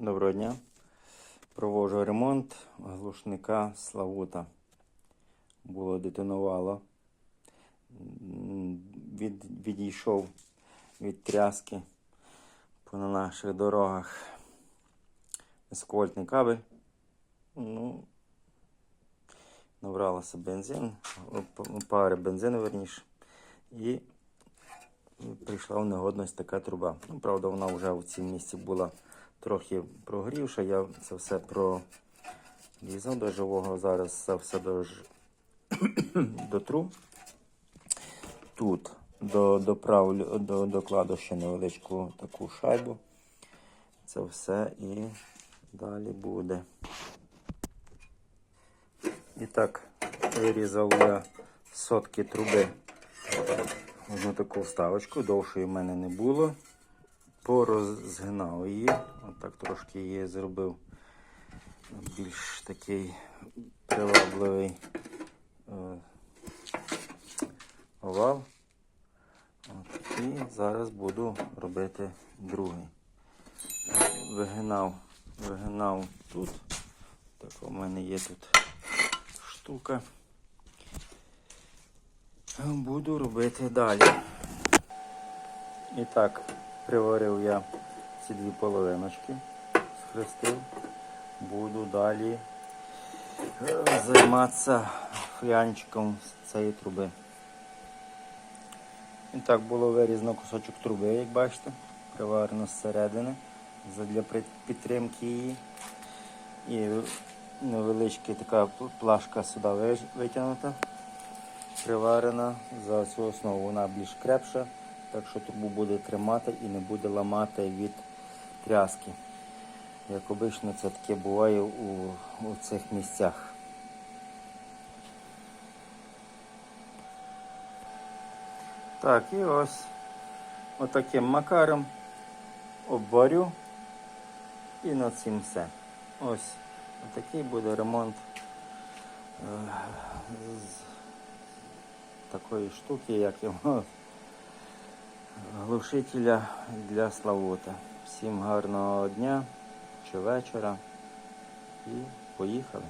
Доброго дня. Проводжу ремонт глушника Славута. Було детонувало. Від, відійшов від тряски по на наших дорогах. Високовольтний кабель. Ну, набралося бензин, пари бензину верніше. І прийшла в негодність така труба. Ну, правда, вона вже в цьому місці була трохи прогрівша. Я це все прорізав до живого. Зараз це все до, дотру. Тут до, доправлю, до, докладу ще невеличку таку шайбу. Це все і далі буде. І так, вирізав я сотки труби. Одну таку вставочку, довшої в мене не було. Порозгинав її. Отак трошки її зробив більш такий привабливий е, овал. От, і зараз буду робити другий. Вигинав, вигинав тут. Так, у мене є тут штука. Буду робити далі. І так, приварив я ці дві половиночки, схрестив. Буду далі е, займатися флянчиком з цієї труби. І так було вирізано кусочок труби, як бачите, приварено зсередини для підтримки її. І невеличка така плашка сюди витягнута приварена за цю основу. Вона більш крепша, так що трубу буде тримати і не буде ламати від тряски. Як обично це таке буває у, у цих місцях. Так, і ось отаким макаром обварю і на цим все. Ось отакий буде ремонт е, з такої штуки, як його глушителя для Славута. Всім гарного дня чи вечора і поїхали.